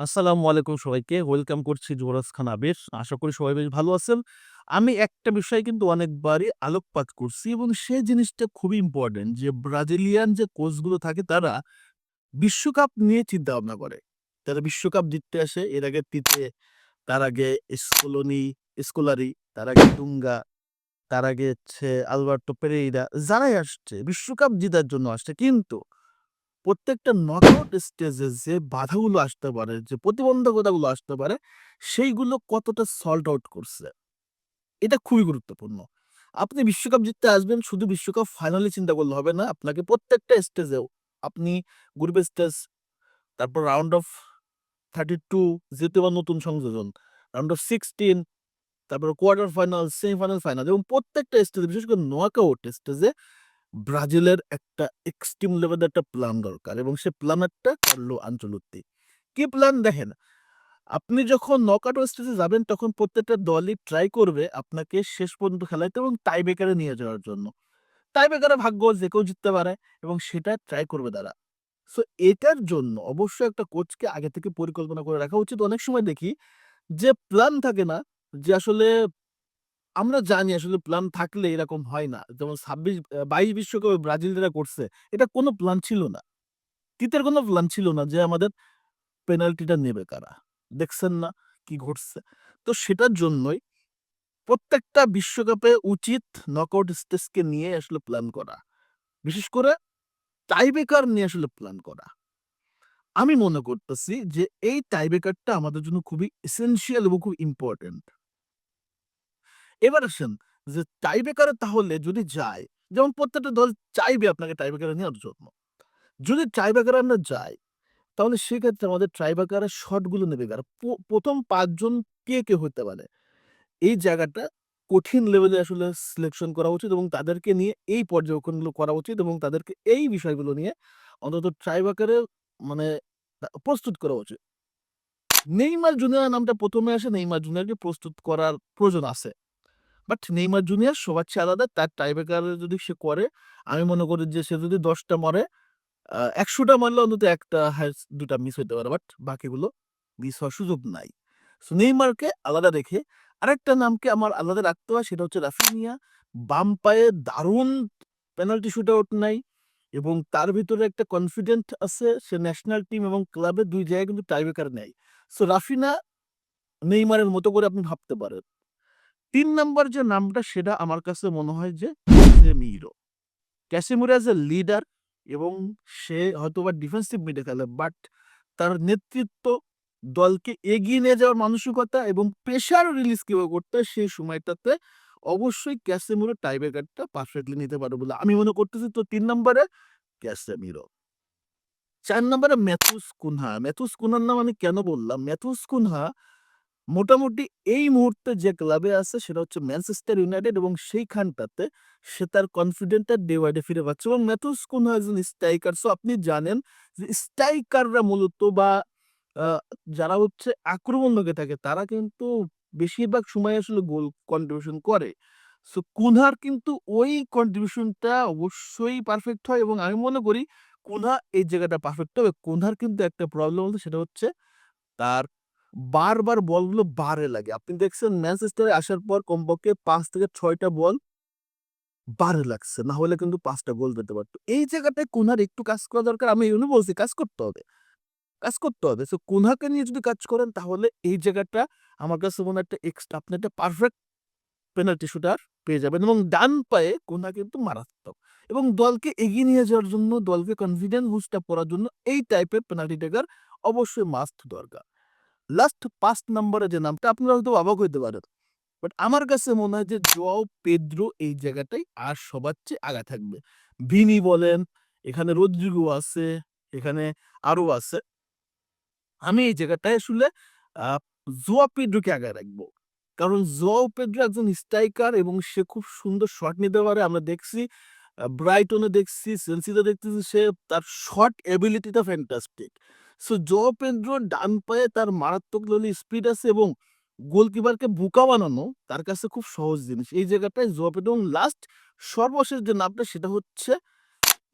আসসালামু আলাইকুম সবাইকে। ওয়েলকাম করছি যুবরাজ খান আবির। আশা করি সবাই বেশ ভালো আছেন। আমি একটা বিষয় কিন্তু অনেকবারই আলোকপাত করছি এবং সেই জিনিসটা খুবই ইম্পোর্টেন্ট যে ব্রাজিলিয়ান যে কোচগুলো থাকে তারা বিশ্বকাপ নিয়ে চিন্তাভাবনা করে। তারা বিশ্বকাপ জিততে আসে। এর আগে তিতে, তার আগে স্কলোনি স্কোলারি, তার আগে ডুঙ্গা, তার আগে হচ্ছে আলবার্টো পেরেইরা যারাই আসছে বিশ্বকাপ জেতার জন্য আসছে। কিন্তু প্রত্যেকটা নকআউট স্টেজে যে বাধাগুলো আসতে পারে, যে প্রতিবন্ধকতাগুলো আসতে পারে, সেইগুলো কতটা সল্ট আউট করছে। এটা খুবই গুরুত্বপূর্ণ। আপনি বিশ্বকাপ জিততে আসবেন শুধু বিশ্বকাপ ফাইনালে চিন্তা করলে হবে না। আপনাকে প্রত্যেকটা স্টেজেও আপনি গ্রুপ স্টেজ, তারপর রাউন্ড অফ 32 যেহেতু আবার নতুন সংযোজন, রাউন্ড অফ 16 তারপর কোয়ার্টার ফাইনাল, সেমিফাইনাল, ফাইনাল এবং প্রত্যেকটা স্টেজে বিশেষ করে নকআউট স্টেজে ব্রাজিলের একটা এক্সট্রিম লেভেলের একটা প্ল্যান দরকার এবং সে প্ল্যানারটা কার্লো আনচেলত্তি। কি প্ল্যান দেখেন, আপনি যখন নকআউট স্টেজে যাবেন তখন প্রত্যেকটা দলই ট্রাই করবে আপনাকে শেষ পর্যন্ত খেলাইতে এবং টাই ব্রেকারে নিয়ে যাওয়ার জন্য। টাই ব্রেকারে ভাগ্য যে কেউ জিততে পারে এবং সেটা ট্রাই করবে তারা। সো এটার জন্য অবশ্যই একটা কোচকে আগে থেকে পরিকল্পনা করে রাখা উচিত। অনেক সময় দেখি যে প্ল্যান থাকে না যে আসলে আমরা জানি আসলে প্ল্যান থাকলে এরকম হয় না। যেমন ২৬ আ ২২ বিশ্বকাপে ব্রাজিল যেটা করছে, এটা কোনো প্ল্যান ছিল না। তিতের কোনো প্ল্যান ছিল না যে আমাদের পেনাল্টিটা নেবে কারা। দেখছেন না কি ঘটছে? তো সেটার জন্যই প্রত্যেকটা বিশ্বকাপে উচিত নকআউট স্টেজকে নিয়ে আসলে প্ল্যান করা। বিশেষ করে টাই ব্রেকার নিয়ে আসলে প্ল্যান করা। আমি মনে করতেছি যে এই টাই ব্রেকারটা আমাদের জন্য খুবই এসেনশিয়াল এবং খুব ইম্পোর্টেন্ট। এবার আসেন যে টাই ব্রেকারে তাহলে যদি যায়, যেমন প্রত্যেকটা দল চাইবে আপনাকে টাই ব্রেকারে নেওয়ার জন্য। যদি টাই ব্রেকারে আমরা যাই, তাহলে সেক্ষেত্রে আমাদের টাই ব্রেকারের শটগুলো নেবে আর প ১ম ৫ কে, কে হতে পারে? এই জায়গাটা কঠিন লেভেলে আসলে সিলেকশন করা উচিত এবং তাদেরকে নিয়ে এই পর্যবেক্ষণগুলো করা উচিত এবং তাদেরকে এই বিষয়গুলো নিয়ে অন্তত টাই ব্রেকারে মানে প্রস্তুত করা উচিত। নেইমার জুনিয়র নামটা প্রথমে আসে নেইমার জুনিয়রকে প্রস্তুত করার প্রয়োজন আছে। বাট নেইমার জুনিয়ার সবার চেয়ে আলাদা। তার টাই ব্রেকারে যদি সে করে, আমি মনে করি যে সে যদি ১০ টা মারে, আ ১০০ টা মারলে অন্তত ১ টা হাইয়েস্ট ২ টা মিস হইতে পারে। বাট বাকিগুলো মিস হওয়ার সুযোগ নাই। সো নেইমারকে আলাদা রেখে আরেকটা নামকে আমার আলাদা রাখতে হয় সেটা হচ্ছে রাফিনিয়া। বাম পায়ে দারুণ পেনাল্টি শুট আউট নেয় এবং তার ভিতরে একটা কনফিডেন্ট আছে। সে ন্যাশনাল টিম এবং ক্লাবে দুই জায়গায় কিন্তু টাই ব্রেকার নেয়। সো রাফিনা, নেইমারের মতো করে আপনি ভাবতে পারেন। ৩ নাম্বার যে নামটা সেটা আমার কাছে মনে হয় যে Casemiro. Casemiro as a leader এবং সে হয়তো বা ডিফেন্সিভ মিডে খেলে। বাট তার নেতৃত্ব, দলকে এগিয়ে নিয়ে যাওয়ার মানসিকতা এবং প্রেশার রিলিজ কীভাবে করতে সেই সময়টাতে অবশ্যই ক্যাসেমিরো টাই ব্রেকারটা পারফেক্টলি নিতে পারবে বলে আমি মনে করতেছি। তো তিন নম্বরে ক্যাসেমিরো। চার নম্বরে ম্যাথুস কুনহা। ম্যাথুস কুনহার নাম আমি কেন বললাম? ম্যাথুস কুনহা মোটামুটি এই মুহূর্তে যে ক্লাবে আছে সেটা হচ্ছে ম্যানচেস্টার ইউনাইটেড এবং সেইখানটাতে সে তার কনফিডেন্টটা ডে বাই ডে ফিরে পাচ্ছে এবং ম্যাথুস কুনহা একজন স্ট্রাইকার। সো আপনি জানেন যে স্ট্রাইকাররা মূলত বা যারা হচ্ছে আক্রমণ লগে থাকে, তারা কিন্তু বেশিরভাগ সময় আসলে গোল কন্ট্রিবিউশন করে। সো কুনহার কিন্তু ওই কন্ট্রিবিউশনটা অবশ্যই পারফেক্ট হয় এবং আমি মনে করি কুনহা এই জায়গাটা পারফেক্ট হবে। কুনহার কিন্তু একটা প্রবলেম হচ্ছে সেটা হচ্ছে তার বারবার বলগুলো বারে লাগে। আপনি দেখছেন ম্যানচেস্টারে আসার পর কমপক্ষে পাঁচ থেকে ছয়টা বল বারে লাগছে। না হলে কিন্তু পাঁচটা গোল দিতে পারতো এই জায়গাটায় কুনহার একটু কাজ করা দরকার। আমি এজন্য বলছি কাজ করতে হবে। কাজ করতে হবে। সো কুনহাকে নিয়ে যদি কাজ করেন তাহলে এই জায়গাটা আমার কাছে মনে একটা এক্সট্রা আপনি একটা পারফেক্ট পেনাল্টি শুটার পেয়ে যাবেন এবং ডান পায়ে কুনহা কিন্তু মারাত্মক এবং দলকে এগিয়ে নিয়ে যাওয়ার জন্য, দলকে কনফিডেন্স বুস্ট পড়ার জন্য এই টাইপের পেনাল্টি টেকার অবশ্যই মাস্ট দরকার। লাস্ট পাঁচ নাম্বারে যে নামটা আপনারা হয়তো অবাক হইতে পারেন। বাট আমার কাছে মনে হয় যে জোয়াও পেদ্রো এই জায়গাটাই আর সবার চেয়ে আগা থাকবে। ভিনি বলেন, এখানে রদ্রিগো আছে, এখানে আরও আছে। আমি এই জায়গাটায় আসলে জোয়া পেদ্রোকে আগায় রাখব। কারণ জোয়াও পেদ্রো একজন স্ট্রাইকার এবং সে খুব সুন্দর শট নিতে পারে। আমরা দেখছি ব্রাইটনে দেখছি, চেলসিতে দেখতেছি সে তার শট এবিলিটিটা ফ্যান্টাস্টিক। সো জোয়াও পেদ্রোর ডান পায়ে তার মারাত্মক লেভেলের স্পিড আছে এবং গোলকিপারকে বোকা বানানো তার কাছে খুব সহজ জিনিস। এই জায়গাটায় জোয়াও পেদ্রো এবং লাস্ট সর্বশেষ যে নামটা সেটা হচ্ছে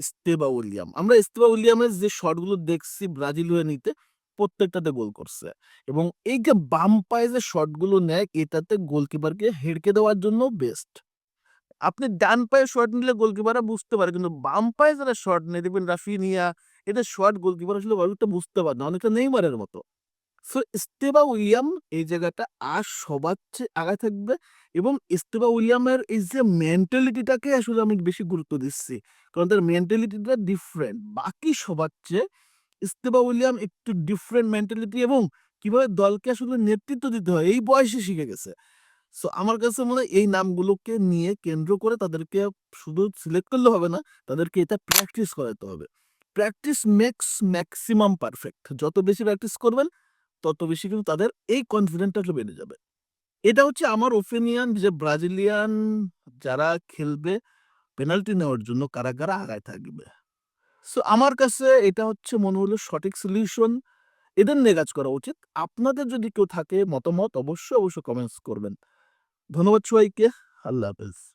এস্তেবা উইলিয়াম। আমরা এস্তেবা উইলিয়ামের যে শটগুলো দেখছি ব্রাজিল হয়ে নিতে, প্রত্যেকটাতে গোল করছে। এবং এই যে বাম পায়ে যে শটগুলো নেয় এটাতে গোলকিপারকে হেড়কে দেওয়ার জন্য বেস্ট। আপনি ডান পায়ে শট নিলে গোলকিপাররা বুঝতে পারে কিন্তু বাম পায়ে যারা শট নেয় দেখবেন রাফিনিয়া এদের শট গোলকিপার আসলে অনেকটা বুঝতে পারে না। অনেকটা নেইমারের মতো। সো এস্তেভা উইলিয়াম এই জায়গাটা আর সবার চেয়ে আগায় থাকবে এবং এস্তেভা উইলিয়ামের এই যে মেন্টালিটিটাকে আসলে আমি বেশি গুরুত্ব দিচ্ছি। কারণ তার মেন্টালিটিটা ডিফারেন্ট। বাকি সবার চেয়ে এস্তেভা উইলিয়াম একটু ডিফারেন্ট মেন্টালিটি এবং কীভাবে দলকে আসলে নেতৃত্ব দিতে হয় এই বয়সে শিখে গেছে। সো আমার কাছে মনে হয় এই নামগুলোকে নিয়ে কেন্দ্র করে তাদেরকে শুধু সিলেক্ট করলে হবে না, তাদেরকে এটা প্র্যাকটিস করাতে হবে। Practice makes maximum perfect. যত বেশি প্র্যাকটিস করবেন তত বেশি কিন্তু তাদের এই কনফিডেন্টটা আসলে বেড়ে যাবে। এটা হচ্ছে আমার ওপিনিয়ন যে ব্রাজিলিয়ান যারা খেলবে পেনাল্টি নেওয়ার জন্য কারা, কারা আগায় থাকবে। সো আমার কাছে এটা হচ্ছে মনে হলো সঠিক সলিউশন। এদের নিয়ে কাজ করা উচিত। আপনাদের যদি কেউ থাকে মতামত অবশ্যই, অবশ্যই কমেন্টস করবেন। ধন্যবাদ সবাইকে। আল্লাহ হাফেজ।